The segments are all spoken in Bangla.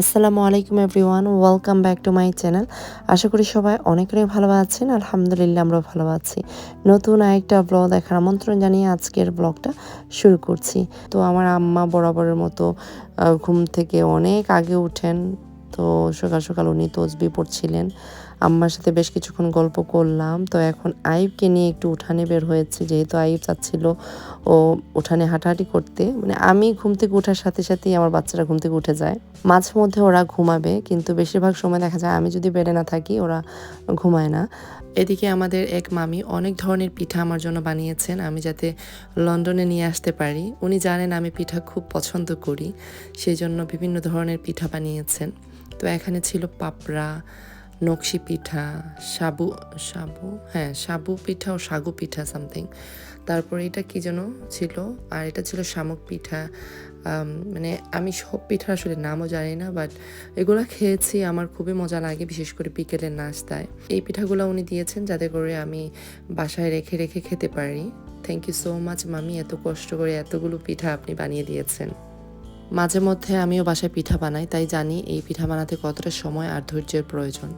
আসসালামু আলাইকুম everyone, welcome back to my channel. আশা করি সবাই অনেক অনেক ভালো আছেন, আলহামদুলিল্লাহ আমরা ভালো আছি। নতুন আরেকটা ব্লগ দেখার আমন্ত্রণ জানিয়ে আজকের ব্লগটা শুরু করছি। তো আমার আম্মা বরাবরের মতো ঘুম থেকে অনেক আগে উঠেন, তো সকাল সকাল উনি তসবি পড়ছিলেন। আম্মার সাথে বেশ কিছুক্ষণ গল্প করলাম। তো এখন আইবকে নিয়ে একটু উঠানে বের হয়েছে, যেহেতু আইব চাচ্ছিল ও উঠানে হাঁটাহাঁটি করতে। মানে আমি ঘুম থেকে ওঠার সাথে সাথেই আমার বাচ্চারা ঘুম থেকে উঠে যায়। মাঝে মধ্যে ওরা ঘুমাবে, কিন্তু বেশিরভাগ সময় দেখা যায় আমি যদি বেডে না থাকি, ওরা ঘুমায় না। এদিকে আমাদের এক মামি অনেক ধরনের পিঠা আমার জন্য বানিয়েছেন, আমি যাতে লন্ডনে নিয়ে আসতে পারি। উনি জানেন আমি পিঠা খুব পছন্দ করি, সেই জন্য বিভিন্ন ধরনের পিঠা বানিয়েছেন। তো এখানে ছিল পাপড়া নকশি পিঠা, সাবু সাবু হ্যাঁ সাবু পিঠা ও সাগু পিঠা সামথিং তারপরে এটা কি যেন ছিল? আর এটা ছিল শামুক পিঠা। মানে আমি সব পিঠা আসলে নামও জানি না বাট এগুলো খেয়েছি, আমার খুবই মজা লাগে, বিশেষ করে বিকেলের নাস্তায়। এই পিঠাগুলো উনি দিয়েছেন যাতে করে আমি বাসায় রেখে রেখে খেতে পারি। থ্যাংক ইউ সো মাচ মামি, এত কষ্ট করে এতগুলো পিঠা আপনি বানিয়ে দিয়েছেন। মাঝে মধ্যে আমিও বাসায় পিঠা বানাই, তাই জানি এই পিঠা বানাতে কতটা সময় আর ধৈর্যের প্রয়োজন।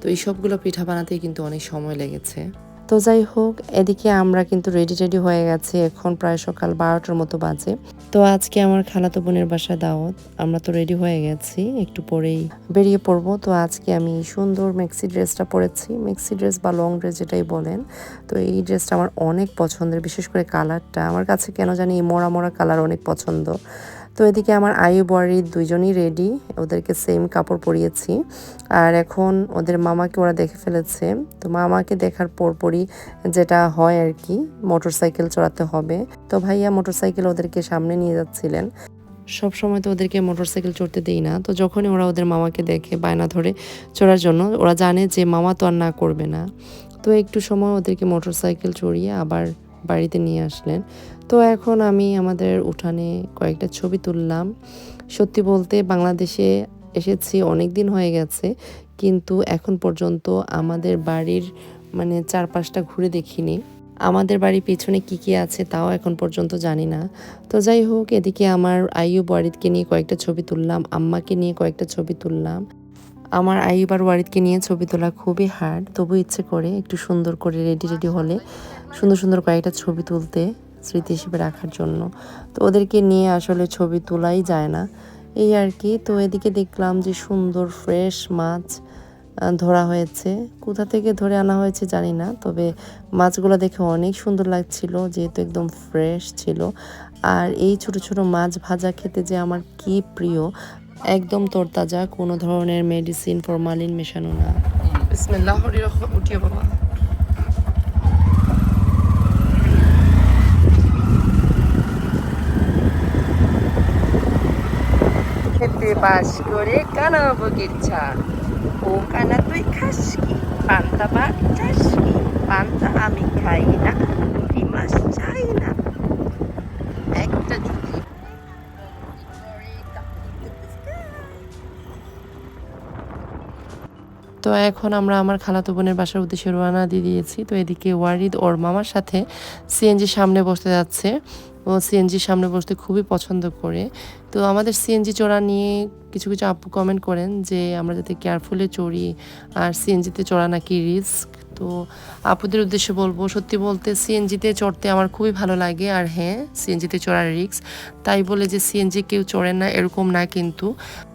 তো এই সবগুলো পিঠা বানাতেই কিন্তু অনেক সময় লেগেছে। তো যাই হোক, এদিকে আমরা কিন্তু রেডি টেডি হয়ে গেছি। এখন প্রায় সকাল বারোটার মতো বাজে। তো আজকে আমার খালাতো বোনের বাসায় দাওয়াত। আমরা তো রেডি হয়ে গেছি, একটু পরেই বেরিয়ে পড়ব। তো আজকে আমি সুন্দর মেক্সি ড্রেসটা পরেছি। মেক্সি ড্রেস বা লং ড্রেস যেটাই বলেন, তো এই ড্রেসটা আমার অনেক পছন্দের, বিশেষ করে কালারটা আমার কাছে কেন জানি এই মরা মরা কালার অনেক পছন্দ। তো এদিকে আমার আয়ু বয়ারি দুজনই রেডি ওদেরকে সেম কাপড় পরিয়েছি। আর এখন ওদের মামাকে ওরা দেখে ফেলেছে। তো মামাকে দেখার পরপরই যেটা হয় আর কি মোটর সাইকেল চড়াতে হবে। তো ভাইয়া মোটর সাইকেল ওদেরকে সামনে নিয়ে যাচ্ছিলেন। সব সময় তো ওদেরকে মোটর সাইকেল চড়তে দেই না। তো যখনই ওরা ওদের মামাকে দেখে বায়না ধরে চড়ার জন্য, ওরা জানে যে মামা তো আর না করবে না। তো একটু সময় ওদেরকে মোটর সাইকেল চড়িয়ে আবার বাড়িতে নিয়ে আসলেন। তো এখন আমি আমাদের উঠানে কয়েকটা ছবি তুললাম। সত্যি বলতে বাংলাদেশে এসেছি অনেক দিন হয়ে গেছে, কিন্তু এখন পর্যন্ত আমাদের বাড়ির মানে চারপাশটা ঘুরে দেখিনি। আমাদের বাড়ির পিছনে কি কি আছে তাও এখন পর্যন্ত জানি না। তো যাই হোক, এদিকে আমার আইয়ু ওয়ারিদকে নিয়ে কয়েকটা ছবি তুললাম, আম্মাকে নিয়ে কয়েকটা ছবি তুললাম। আমার আইয়ুব আর ওয়ারিদকে নিয়ে ছবি তোলা খুবই হার্ড তবু ইচ্ছে করে একটু সুন্দর করে রেডি রেডি হলে, সুন্দর সুন্দর কয়েকটা ছবি তুলতে স্মৃতি হিসেবে রাখার জন্য। তো ওদেরকে নিয়ে আসলে ছবি তোলাই যায় না। এই আর কি তো এদিকে দেখলাম যে সুন্দর ফ্রেশ মাছ ধরা হয়েছে। কোথা থেকে ধরে আনা হয়েছে জানি না, তবে মাছগুলো দেখে অনেক সুন্দর লাগছিল, যেহেতু একদম ফ্রেশ ছিল। আর এই ছোট ছোট মাছ ভাজা খেতে যে আমার কি প্রিয় একদম তরতাজা, কোনো ধরনের মেডিসিন ফরমালিন মেশানো না। খেতে বাস করে কানা ও কানা তুই খাস কি? পান্তা পান্তা আমি খাই না চাই না। একটা যদি তো এখন আমরা আমার খালাতো বোনের বাসার উদ্দেশ্যে রওনা দিয়ে দিয়েছি। তো এদিকে ওয়ারিদ ওর মামার সাথে সিএনজির সামনে বসতে যাচ্ছে ও সিএনজির সামনে বসতে খুবই পছন্দ করে। তো আমাদের সিএনজি চড়া নিয়ে কিছু কিছু আপু কমেন্ট করেন যে আমরা যাতে কেয়ারফুলি চড়ি আর সিএনজিতে চড়া নাকি রিস্ক তো আপুদের উদ্দেশ্যে বলব, সত্যি বলতে সিএনজিতে চড়তে আমার খুবই ভালো লাগে আর হ্যাঁ সিএনজিতে চড়ার রিস্ক তাই বলে যে সিএনজি কেউ চড়েন না, এরকম না কিন্তু।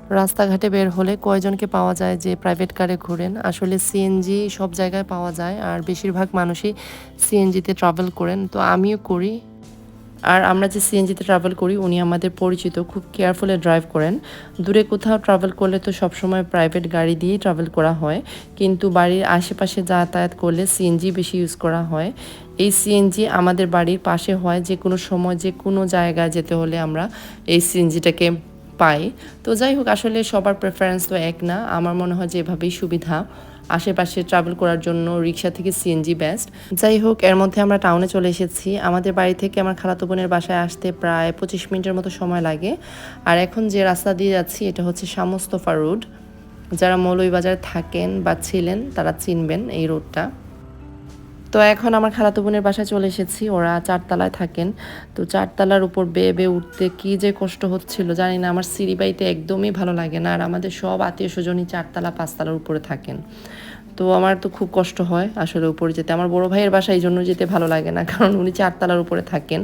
রাস্তাঘাটে বের হলে কয়জনকে পাওয়া যায় যে প্রাইভেট কারে ঘোরেন? আসলে সিএনজি সব জায়গায় পাওয়া যায় আর বেশিরভাগ মানুষই সিএনজিতে ট্রাভেল করেন। তো আমিও করি। আর আমরা যে সিএনজিতে ট্রাভেল করি, উনি আমাদের পরিচিত, খুব কেয়ারফুলি ড্রাইভ করেন। দূরে কোথাও ট্রাভেল করলে তো সবসময় প্রাইভেট গাড়ি দিয়েই ট্রাভেল করা হয়। কিন্তু বাড়ির আশেপাশে যাতায়াত করলে সিএনজি বেশি ইউজ করা হয়। এই সিএনজি আমাদের বাড়ির পাশে হয়। যে কোনো সময় যে কোনো জায়গায় যেতে হলে আমরা এই সিএনজিটাকে পাই। তো যাই হোক, আসলে সবার প্রেফারেন্স তো এক না। আমার মনে হয় যে এভাবেই সুবিধা। আশেপাশে ট্রাভেল করার জন্য রিক্সা থেকে সিএনজি বেস্ট যাই হোক, এর মধ্যে আমরা টাউনে চলে এসেছি। আমাদের বাড়ি থেকে আমার খালাতো বোনের বাসায় আসতে প্রায় পঁচিশ মিনিটের মতো সময় লাগে। আর এখন যে রাস্তা দিয়ে যাচ্ছি, এটা হচ্ছে শামস্তফা রোড যারা মৌলভীবাজারে থাকেন বা ছিলেন, তারা চিনবেন এই রোডটা তো এখন আমার খালাতো বোনের বাসায় চলে এসেছি। ওরা চারতলায় থাকেন। তো চারতলার উপর বেয়ে বেয়ে উঠতে কি যে কষ্ট হচ্ছিল জানি না। আমার সিঁড়ি বাড়িতে একদমই ভালো লাগে না। আর আমাদের সব আত্মীয় স্বজনই চারতলা, পাঁচতলার উপরে থাকেন। তো আমার তো খুব কষ্ট হয় আসলে উপরে যেতে। আমার বড় ভাইয়ের বাসায় এই জন্য যেতে ভালো লাগে না, কারণ উনি চারতলার উপরে থাকেন।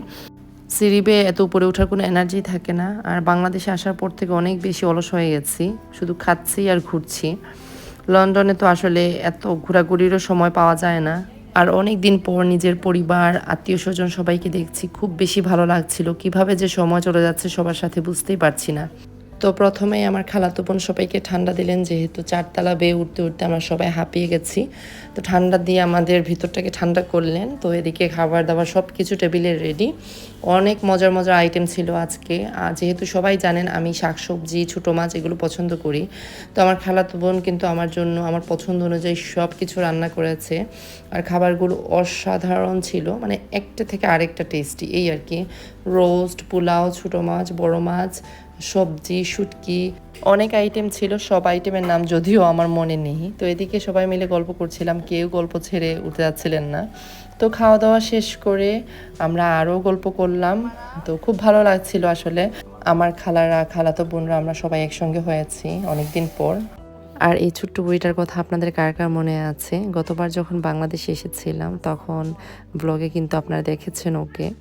সিঁড়ি বেয়ে এত উপরে ওঠার কোনো এনার্জি থাকে না। আর বাংলাদেশে আসার পর থেকে অনেক বেশি অলস হয়ে গেছি। শুধু খাচ্ছি আর ঘুরছি। লন্ডনে তো আসলে এত ঘোরাঘুরিরও সময় পাওয়া যায় না। আর অনেক দিন পর নিজের পরিবার, আত্মীয় স্বজন সবাইকে দেখছি খুব বেশি ভালো লাগছিল। কীভাবে যে সময় চলে যাচ্ছে সবার সাথে বুঝতেই পারছি না। তো প্রথমেই আমার খালাতো বোন সবাইকে ঠান্ডা দিলেন, যেহেতু চারতলা বেয়ে উঠতে উঠতে আমরা সবাই হাঁপিয়ে গেছি। তো ঠান্ডা দিয়ে আমাদের ভিতরটাকে ঠান্ডা করলেন, তো এদিকে খাবার দাবার সব কিছু টেবিলে রেডি অনেক মজার মজার আইটেম ছিল আজকে। আর যেহেতু সবাই জানেন, আমি শাকসবজি, ছোটো মাছ এগুলো পছন্দ করি। তো আমার খালাতো বোন কিন্তু আমার জন্য, আমার পছন্দ অনুযায়ী সব কিছু রান্না করেছে। আর খাবারগুলো অসাধারণ ছিল মানে একটা থেকে আরেকটা টেস্টি এই আর কি। রোস্ট পোলাও, ছোটো মাছ, বড় মাছ সবজি, শুটকি, অনেক আইটেম ছিল, সব আইটেমের নাম যদিও আমার মনে নেই। তো এদিকে সবাই মিলে গল্প করছিলাম, কেউ গল্প ছেড়ে উঠে যাচ্ছিলেন না। তো খাওয়া দাওয়া শেষ করে আমরা আরও গল্প করলাম। তো খুব ভালো লাগছিল আসলে। আমার খালারা, খালাতো বোনরা, আমরা সবাই একসঙ্গে হয়েছি অনেকদিন পর। আর এই ছোট্ট বইটার কথা আপনাদের কার কার মনে আছে? গতবার যখন বাংলাদেশে এসেছিলাম, তখন ব্লগে কিন্তু আপনারা দেখেছেন ওকে।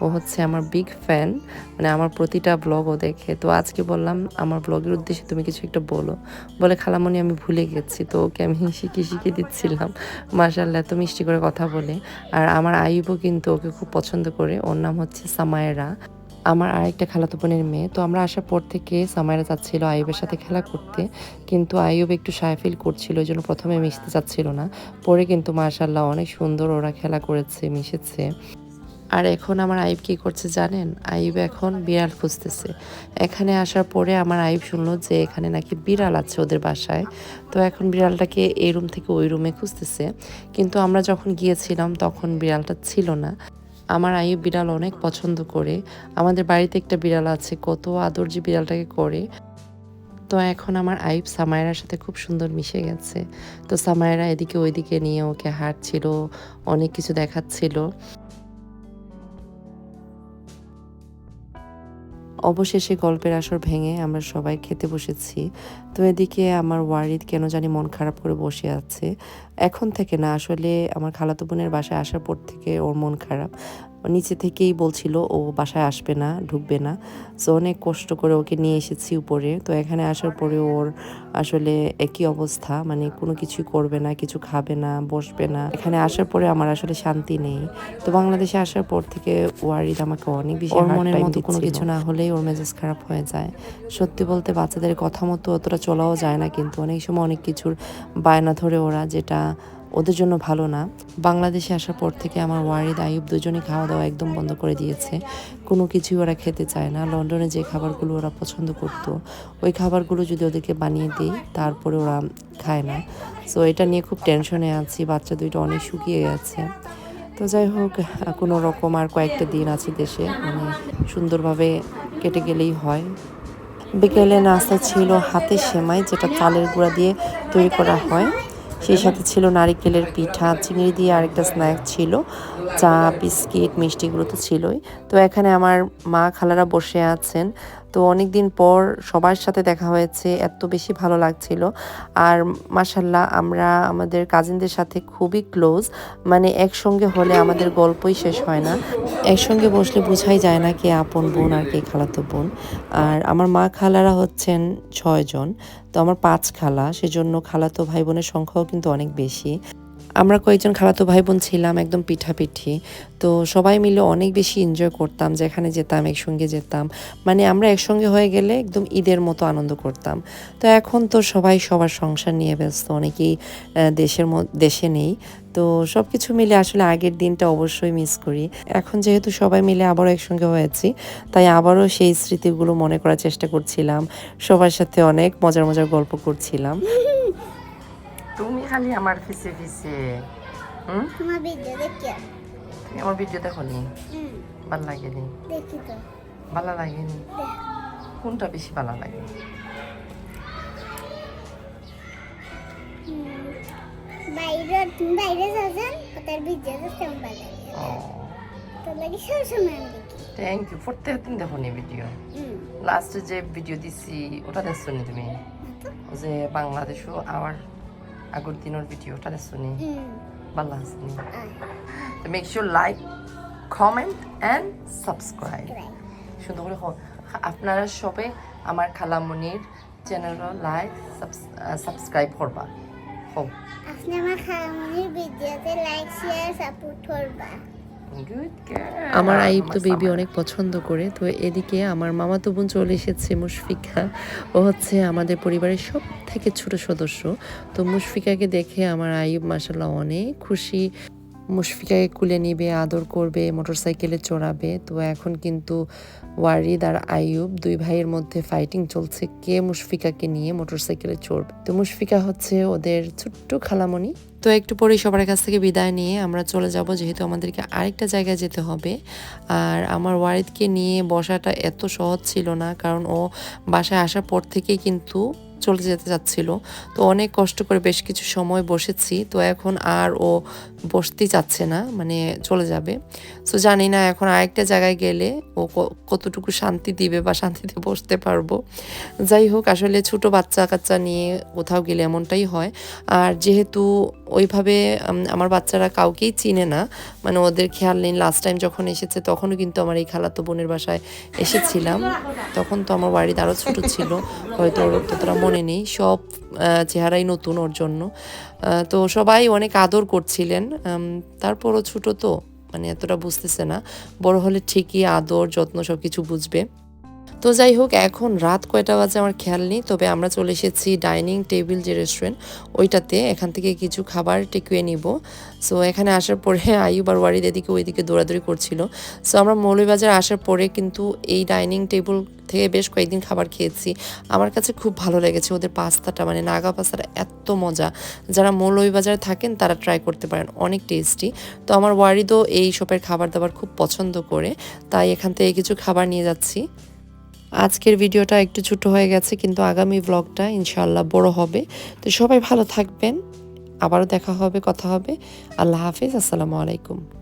ও হচ্ছে আমার বিগ ফ্যান মানে আমার প্রতিটা ব্লগ ও দেখে। তো আজকে বললাম, আমার ব্লগের উদ্দেশ্যে তুমি কিছু একটা বলো। বলে, খালামণি, আমি ভুলে গেছি, তো ওকে আমি শিখিয়ে শিখিয়ে দিচ্ছিলাম। মার্শাল্লাহ এত মিষ্টি করে কথা বলে। আর আমার আইবও কিন্তু ওকে খুব পছন্দ করে। ওর নাম হচ্ছে সামায়েরা। আমার আরেকটা খালাতো বোনের মেয়ে। তো আমরা আসার পর থেকে সামাইরা যাচ্ছিল আইবের সাথে খেলা করতে। কিন্তু আইব একটু সায় ফিল করছিল ওই জন্য প্রথমে মিশতে চাচ্ছিল না। পরে কিন্তু মার্শাল্লাহ অনেক সুন্দর ওরা খেলা করেছে, মিশেছে। আর এখন আমার আইব কি করছে জানেন? আইব এখন বিড়াল খুঁজতেছে। এখানে আসার পরে আমার আইব শুনলো যে এখানে নাকি বিড়াল আছে ওদের বাসায়। তো এখন বিড়ালটাকে এই রুম থেকে ওই রুমে খুঁজতেছে। কিন্তু আমরা যখন গিয়েছিলাম তখন বিড়ালটা ছিল না। আমার আইব বিড়াল অনেক পছন্দ করে। আমাদের বাড়িতে একটা বিড়াল আছে, কত আদর যে বিড়ালটাকে করে। তো এখন আমার আইব সামায়রার সাথে খুব সুন্দর মিশে গেছে। তো সামায়রা এদিকে ওইদিকে নিয়ে ওকে হাঁটছিল, অনেক কিছু দেখাচ্ছিল। অবশেষে গল্পের আসর ভেঙে আমরা সবাই খেতে বসেছি। তো এদিকে আমার ওয়ারিদ কেন জানি মন খারাপ করে বসে আছে। এখন থেকে না, আসলে আমার খালাতো বোনের বাসায় আসার পর থেকে ওর মন খারাপ। নিচে থেকেই বলছিল ও বাসায় আসবে না ঢুকবে না। সো অনেক কষ্ট করে ওকে নিয়ে এসেছি উপরে। তো এখানে আসার পরে ওর আসলে একই অবস্থা মানে কোনো কিছুই করবে না কিছু খাবে না বসবে না। এখানে আসার পরে আমার আসলে শান্তি নেই। তো বাংলাদেশে আসার পর থেকে ওয়ারিদ আমাকে অনেক বেশি ওর মনের মতো কোনো কিছু না হলেই ওর মেজাজ খারাপ হয়ে যায়। সত্যি বলতে বাচ্চাদের কথা মতো অতটা চলাও যায় না কিন্তু অনেক সময় অনেক কিছুর বায়না ধরে ওরা যেটা ওদের জন্য ভালো না। বাংলাদেশে আসার পর থেকে আমার ওয়ারিদ আয়ুব দুজনই খাওয়া দাওয়া একদম বন্ধ করে দিয়েছে। কোনো কিছুই ওরা খেতে চায় না। লন্ডনে যে খাবারগুলো ওরা পছন্দ করতো, ওই খাবারগুলো যদি ওদেরকে বানিয়ে দিই, তারপরে ওরা খায় না। সো এটা নিয়ে খুব টেনশনে আছি। বাচ্চা দুইটা অনেক শুকিয়ে গেছে। তো যাই হোক, কোনো রকম আর কয়েকটা দিন আছে দেশে। মানে সুন্দরভাবে কেটে গেলেই হয়। বিকেলে নাস্তা ছিল হাতে সেমাই, যেটা চালের গুঁড়া দিয়ে তৈরি করা হয়। সেই সাথে ছিল নারিকেলের পিঠা, চিংড়ি দিয়ে আরেকটা স্ন্যাক ছিল, চা, বিস্কিট, মিষ্টিগুলো তো ছিলই। তো এখানে আমার মা খালারা বসে আছেন। তো অনেক দিন পর সবার সাথে দেখা হয়েছে, এত বেশি ভালো লাগছিল। আর মাসাল্লাহ আমরা আমাদের কাজিনদের সাথে খুবই ক্লোজ মানে একসঙ্গে হলে আমাদের গল্পই শেষ হয় না। একসঙ্গে বসলে বোঝাই যায় না কে আপন বোন আর কে খালাতো বোন। আর আমার মা খালারা হচ্ছেন ছয়জন তো আমার পাঁচ খালা, সেজন্য খালাতো ভাই বোনের সংখ্যাও কিন্তু অনেক বেশি। আমরা কয়েকজন খালাতো ভাই বোন ছিলাম, একদম পিঠাপিঠি। তো সবাই মিলে অনেক বেশি এনজয় করতাম, যেখানে যেতাম, একসঙ্গে যেতাম। মানে আমরা একসঙ্গে হয়ে গেলে একদম ঈদের মতো আনন্দ করতাম। তো এখন তো সবাই সবার সংসার নিয়ে ব্যস্ত, অনেকেই দেশের দেশে নেই। তো সব কিছু মিলে আসলে আগের দিনটা অবশ্যই মিস করি। এখন যেহেতু সবাই মিলে আবারও একসঙ্গে হয়েছি, তাই আবারও সেই স্মৃতিগুলো মনে করার চেষ্টা করছিলাম। সবার সাথে অনেক মজার মজার গল্প করছিলাম। তুমি খালি আমার ফিসে ফিসে হুম? তোমার ভিডিও দেখি। তুমি আমার ভিডিও দেখো নি ভালো লাগেনি? দেখি তো। ভালো লাগেনি? কোনটা বেশি ভালো লাগে? বাইরে তুমি বাইরে ভিডিও ভালো লাগে? তোর লাগে সবসময় আমি দেখি। থ্যাংক ইউ প্রত্যেক দিন দেখো নি ভিডিও লাস্টে যে ভিডিও দিছি ওটা দেখছ নি তুমি যে বাংলাদেশও আবার আগর দিনের ভিডিওটা ওটা দেখছ নি হুম ভালো আসনি তো make sure like comment and subscribe সুন্দর করে আপনারা সবে আমার খালামনির চ্যানেল লাইক সাবস্ক্রাইব করবা হোক আপনি আমার খালামনির ভিডিওতে লাইক শেয়ার সাপোর্ট করবা আমার আইব তো বেবি অনেক পছন্দ করে তো এদিকে আমার মামাতো বোন চলে এসেছে মুশফিকা। ও হচ্ছে আমাদের পরিবারের সব থেকে ছোট সদস্য। তো মুশফিকাকে দেখে আমার আইব মাসাল্লাহ অনেক খুশি। মুশফিকাকে কুলে নিবে, আদর করবে, মোটরসাইকেলে চড়াবে। তো এখন কিন্তু ওয়ারিদ আর আইয়ুব দুই ভাইয়ের মধ্যে ফাইটিং চলছে, কে মুশফিকাকে নিয়ে মোটরসাইকেলে চড়বে। তো মুশফিকা হচ্ছে ওদের ছোট্ট খালামণি। তো একটু পরেই সবার কাছ থেকে বিদায় নিয়ে আমরা চলে যাব, যেহেতু আমাদেরকে আরেকটা জায়গায় যেতে হবে। আর আমার ওয়ারিদকে নিয়ে বসাটা এত সহজ ছিল না, কারণ ও বাসায় আসার পর থেকেই কিন্তু চলে যেতে যাচ্ছিল তো অনেক কষ্ট করে বেশ কিছু সময় বসেছি। তো এখন আর ও বসতেই চাচ্ছে না মানে চলে যাবে। তো জানি না এখন আরেকটা জায়গায় গেলে ও কতটুকু শান্তি দিবে বা শান্তিতে বসতে পারব। যাই হোক, আসলে ছোট বাচ্চা কাচ্চা নিয়ে কোথাও গেলে এমনটাই হয়। আর যেহেতু ওইভাবে আমার বাচ্চারা কাউকেই চিনে না মানে ওদের খেয়াল নেই। লাস্ট টাইম যখন এসেছে, তখনও কিন্তু আমার এই খালাতো বোনের বাসায় এসেছিলাম। তখন তো আমার বাড়িতে আরও ছোট ছিল। হয়তো ওর ততটা মনে নেই। সব চেহারাই নতুন ওর জন্য। তো সবাই অনেক আদর করছিলেন। তারপরও ছোটো তো। মানে এতটা বুঝতেছে না। বড় হলে ঠিকই আদর যত্ন সব কিছু বুঝবে। তো যাই হোক, এখন রাত কয়টা বাজে আমার খেয়াল নেই, তবে আমরা চলে এসেছি ডাইনিং টেবিল যে রেস্টুরেন্ট, ওইটাতে এখান থেকে কিছু খাবার টেকুয়ে নিব। সো এখানে আসার পরে আয়ুব আর ওয়ারিদ এদিকে ওইদিকে দৌড়াদৌড়ি করছিল। সো আমরা মৌলভীবাজার আসার পরে কিন্তু এই ডাইনিং টেবিল থেকে বেশ কয়েকদিন খাবার খেয়েছি। আমার কাছে খুব ভালো লেগেছে ওদের পাস্তাটা মানে নাগা পাস্তাটা এত মজা। যারা মৌলভীবাজারে থাকেন, তারা ট্রাই করতে পারেন, অনেক টেস্টি তো আমার ওয়ারিদও এই সবের খাবার দাবার খুব পছন্দ করে, তাই এখান থেকে কিছু খাবার নিয়ে যাচ্ছি। আজকের ভিডিওটা একটু ছোট হয়ে গেছে, কিন্তু আগামী ব্লগটা ইনশাল্লাহ বড় হবে। তো সবাই ভালো থাকবেন, আবারও দেখা হবে, কথা হবে। আল্লাহ হাফিজ, আসসালামু আলাইকুম।